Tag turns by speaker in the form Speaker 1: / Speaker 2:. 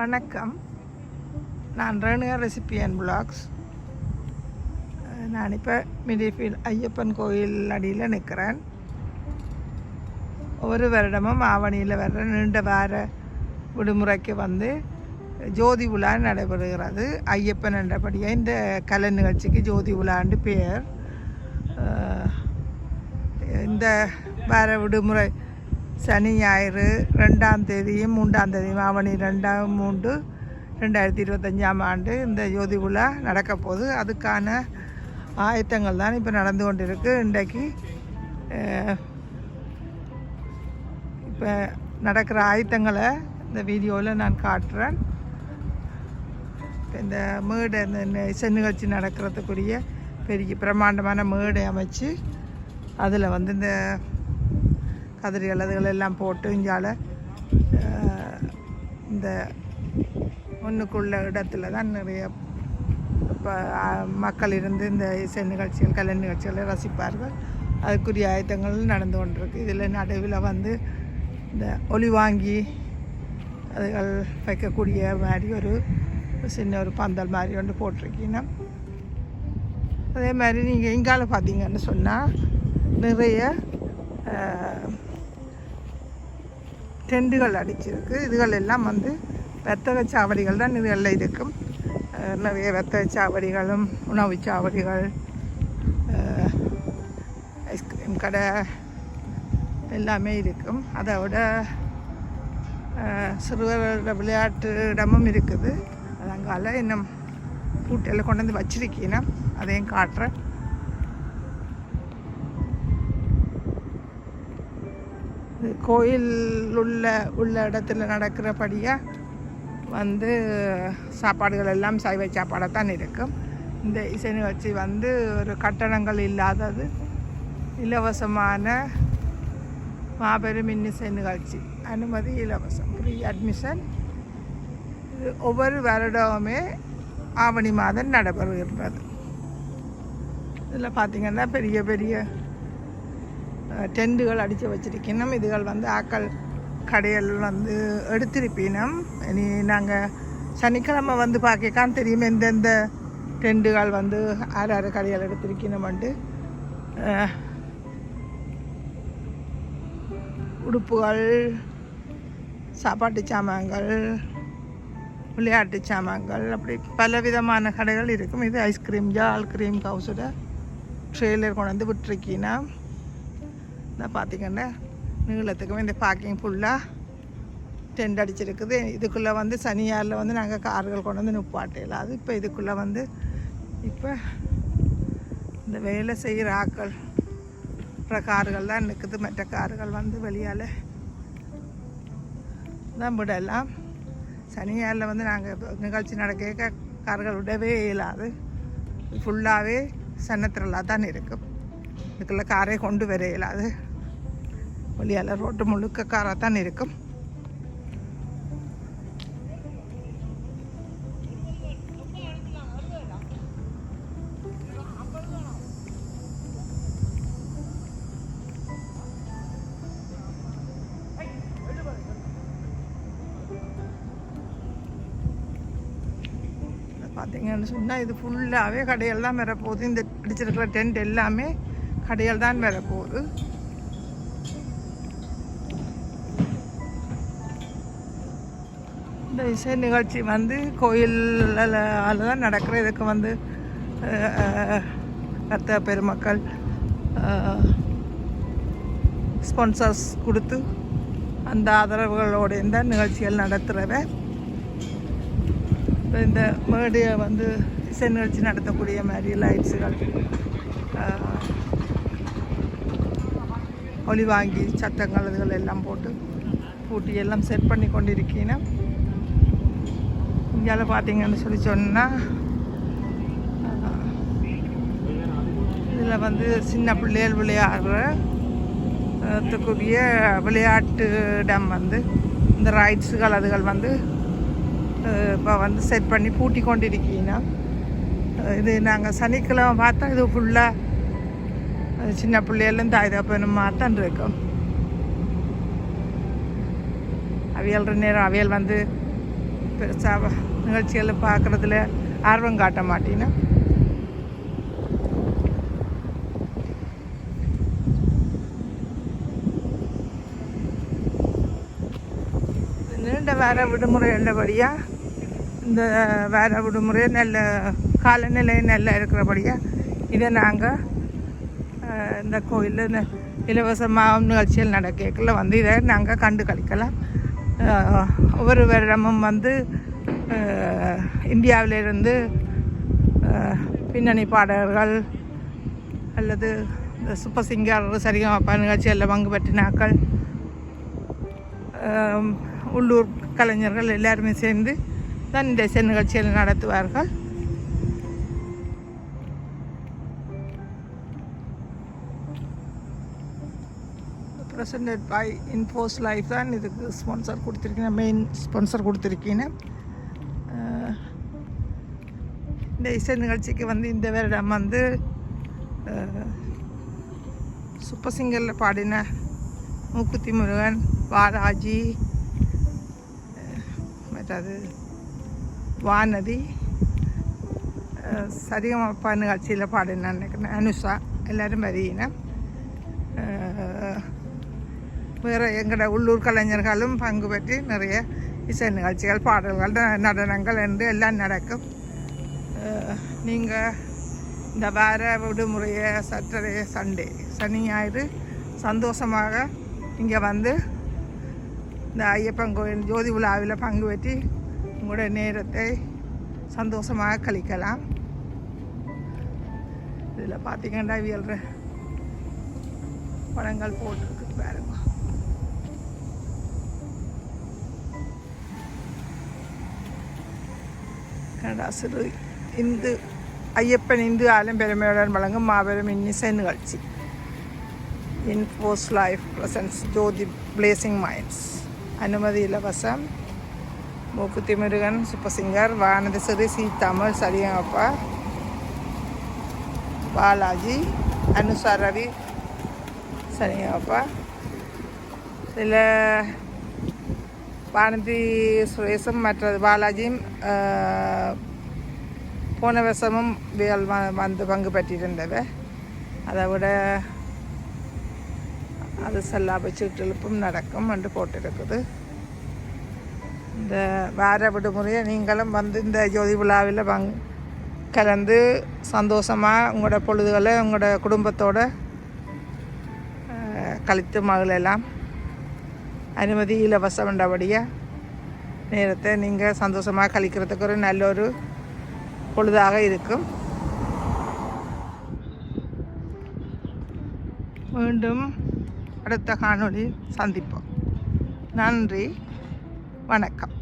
Speaker 1: வணக்கம். நான் Renuka recipe and blocks நான் இப்போ மிடிஃபீல் ஐயப்பன் கோயில் அடியில் நிற்கிறேன் ஒரு வருடமும் ஆவணியில் வர்ற நீண்ட வார விடுமுறைக்கு வந்து ஜோதி உலா நடைபெறுகிறது. ஐயப்பன் என்றபடியாக இந்த கலை நிகழ்ச்சிக்கு ஜோதி உலான்னு பெயர். இந்த வார விடுமுறை சனி ஞாயிறு ரெண்டாம் தேதியும் மூன்றாம் தேதியும் ஆவணி ரெண்டாம் மூன்று ரெண்டாயிரத்தி இருபத்தஞ்சாம் ஆண்டு இந்த ஜோதி விழா நடக்க போகுது. அதுக்கான ஆயத்தங்கள் தான் இப்போ நடந்து கொண்டிருக்கு. இன்றைக்கு இப்போ நடக்கிற ஆயத்தங்களை இந்த வீடியோவில் நான் காட்டுறேன். இந்த மேடை இந்த இசை நிகழ்ச்சி நடக்கிறதுக்குரிய பெரிய பிரம்மாண்டமான மேடை அமைச்சு அதில் வந்து இந்த கதிரி இலதுகளெல்லாம் போட்டு இஞ்சால் இந்த ஒன்றுக்குள்ள இடத்துல தான் நிறைய இப்போ மக்கள் இருந்து இந்த இசை நிகழ்ச்சிகள் கலை நிகழ்ச்சிகளை ரசிப்பார்கள். அதுக்குரிய ஆயத்தங்கள் நடந்து கொண்டிருக்கு. இதில் நடுவில் வந்து இந்த ஒளி வாங்கி அதுகள் வைக்கக்கூடிய மாதிரி ஒரு சின்ன ஒரு பந்தல் மாதிரி ஒன்று போட்டிருக்கீங்க. அதே மாதிரி நீங்கள் இங்கால பார்த்தீங்கன்னு சொன்னால் நிறைய டெண்டுகள் அடிச்சிருக்கு. இதுகள் எல்லாம் வந்து வெத்தக சாவடிகள் தான் இதுகளில் இருக்கும். நிறைய வெத்தக சாவடிகளும் உணவு சாவடிகள் ஐஸ்கிரீம் கடை எல்லாமே இருக்கும். அதை விட சிறுவர்களோட விளையாட்டு இடமும் இருக்குது. அது அங்கால இன்னும் பூட்டெல்லாம் கொண்டு வந்து வச்சிருக்கீங்க அதையும் காட்டுறேன். கோயில் உள்ள உள்ள இடத்துல நடக்கிறபடியாக வந்து சாப்பாடுகள் எல்லாம் சைவ சாப்பாடாக தான் இருக்கும். இந்த இசை நிகழ்ச்சி வந்து ஒரு கட்டணங்கள் இல்லாதது இலவசமான மாபெரும் இன்னிசை நிகழ்ச்சி அனுமதி இலவசம் ஃப்ரீ அட்மிஷன் இது ஒவ்வொரு வருடமுமே ஆவணி மாதம் நடைபெறுகின்றது. இதில் பார்த்திங்கன்னா பெரிய பெரிய டெண்டுகள் அடித்து வச்சுருக்கணும். இதுகள் வந்து ஆக்கள் கடையில் வந்து எடுத்திருப்பினோம். இனி நாங்கள் சனிக்கிழமை வந்து பார்க்கக்கான் தெரியும். எந்தெந்த டெண்டுகள் வந்து ஆறு ஆறு கடையில் எடுத்திருக்கணும்ட்டு உடுப்புகள் சாப்பாட்டு சாமான்கள் விளையாட்டு சாமான்கள் அப்படி பல விதமான கடைகள் இருக்கும். இது ஐஸ்கிரீம் ஜால் க்ரீம் ஹவுஸோட ட்ரெய்லர் கொண்டு வந்து விட்டுருக்கீங்கன்னா இதை பார்த்தீங்கன்னா நீளத்துக்குமே இந்த பார்க்கிங் ஃபுல்லாக டென்ட் அடிச்சிருக்குது. இதுக்குள்ளே வந்து சனியாரில் வந்து நாங்கள் கார்கள் கொண்டு வந்து நிப்பாட்டையில் அது இப்போ இதுக்குள்ளே வந்து இப்போ இந்த வேலை செய்கிற ஆக்கள் கார்கள் தான் நிற்குது மற்ற கார்கள் வந்து வெளியால் தான் விடலாம். சனியாரில் வந்து நாங்கள் நிகழ்ச்சி நடக்க கார்கள் விடவே இயலாது. ஃபுல்லாகவே சன்னத்திரலாக தான் இருக்கும் இதுக்குள்ள காரே கொண்டு வர இயலாது வெளியால் ரோட்டு முழுக்க காராக தான் இருக்கும். பார்த்தீங்கன்னு சொன்னால் இது ஃபுல்லாகவே கடையெல்லாம் தான் வரப்போகுது. இந்த அடிச்சிருக்கிற டென்ட் எல்லாமே கடைகள் தான் போகுது இந்த இசை நிகழ்ச்சி வந்து கோயிலில் தான் நடக்கிற இதுக்கு வந்து கத்த பெருமக்கள் ஸ்பான்சர்ஸ் கொடுத்து அந்த ஆதரவுகளோட இந்த நிகழ்ச்சிகள் நடத்துகிறவ இந்த மேடையை வந்து இசை நிகழ்ச்சி நடத்தக்கூடிய மாதிரி லைட்ஸுகள் ஒலி வாங்கி சத்தங்கள் இதுகள் எல்லாம் போட்டு பூட்டி எல்லாம் செட் பண்ணி கொண்டிருக்கீங்கன்னா இங்கே பார்த்தீங்கன்னு சொல்லி சொன்னால் இதில் வந்து சின்ன பிள்ளைகள் விளையாடுறத்துக்குரிய விளையாட்டு இடம் வந்து இந்த ரைட்ஸுகள் அதுகள் வந்து இப்போ வந்து செட் பண்ணி பூட்டி கொண்டிருக்கீங்கன்னா இது நாங்கள் சனிக்கிழமை பார்த்தா இது ஃபுல்லாக சின்ன பிள்ளைகளும் தாய் தப்பனுமா தான் இருக்கும் அவியல் நேரம் அவியல் வந்து பெருசாக நிகழ்ச்சிகளை பார்க்குறதுல ஆர்வம் காட்ட மாட்டேன்னா நீண்ட வேற விடுமுறை உள்ளபடியாக இந்த வேற விடுமுறை நல்ல காலநிலை நல்லா இருக்கிறபடியாக இதை நாங்கள் இந்த கோயிலில் இலவசமாக நிகழ்ச்சிகள் நடக்கல வந்து இதை நாங்கள் கண்டு கழிக்கலாம் ஒவ்வொரு வருடமும் வந்து இந்தியாவிலிருந்து பின்னணி பாடகர்கள் அல்லது இந்த சூப்பர் சிங்கர் சரிகமப்பா நிகழ்ச்சிகளில் பங்கு பெற்றினாக்கள் உள்ளூர் கலைஞர்கள் எல்லாருமே சேர்ந்து தான் இந்த இசை நிகழ்ச்சிகள் நடத்துவார்கள். ப்ரெசன்டட் பை இன்ஃபோஸ் லைஃப் தான் இதுக்கு ஸ்பான்சர் கொடுத்துருக்கீங்க மெயின் ஸ்பான்சர் கொடுத்துருக்கீங்க இந்த இசை நிகழ்ச்சிக்கு வந்து இந்த வருடம் வந்து சூப்பர் சிங்கரில் பாடின மூக்குத்தி முருகன் வாராஜி மற்றது வானதி அஹ், சரிகமப்பா நிகழ்ச்சியில் பாடினேன் நினைக்கிறேன் அனுஷா எல்லோரும் வரியின வேறு எங்களோட உள்ளூர் கலைஞர்களும் பங்கு பெற்று நிறைய இசை நிகழ்ச்சிகள் பாடல்கள் நடனங்கள் என்று எல்லாம் நடக்கும். நீங்கள் இந்த வார விடுமுறையை சாட்டர்டே சண்டே சனி ஞாயிறு சந்தோஷமாக இங்கே வந்து இந்த ஐயப்பன் கோயில் ஜோதி விழாவில் பங்கு பெற்றி உங்களோட நேரத்தை சந்தோஷமாக கழிக்கலாம். இதில் பார்த்தீங்கன்னா வியல்ற படங்கள் போட்டிருக்கு. பாருங்க சிறு இந்து ஐயப்பன் இந்து ஆலம் பெருமையுடன் வழங்கும் மாபெரும் இன்னிசை நிகழ்ச்சி infos life presents Jyothi blazing minds அனுமதி இலவசம் மூக்குத்தி முருகன் சுப்பசிங்கர் வானதி சிறு சி தமிழ் சரியங்கப்பா பாலாஜி அனுசார் ரவி சரிங்கப்பா இதில் வானதி சுரேஷும் மற்றது பாலாஜியும் போன வருஷமும் வியல் வந்து பங்கு பற்றியிருந்தவ அதை விட அது செல்லாப சீட்டெழுப்பும் நடக்கும் என்று போட்டிருக்குது. இந்த வார விடுமுறையை நீங்களும் வந்து இந்த ஜோதி விழாவில் பங் கலந்து சந்தோஷமாக உங்களோட பொழுதுகளை உங்களோட குடும்பத்தோட கழித்து மகளெல்லாம் அனுமதி இலவசம் என்றபடியாக நேரத்தை நீங்கள் சந்தோஷமாக கழிக்கிறதுக்கு ஒரு நல்ல ஒரு பொழுதாக இருக்கும். மீண்டும் அடுத்த காணொளி சந்திப்போம். நன்றி. வணக்கம்.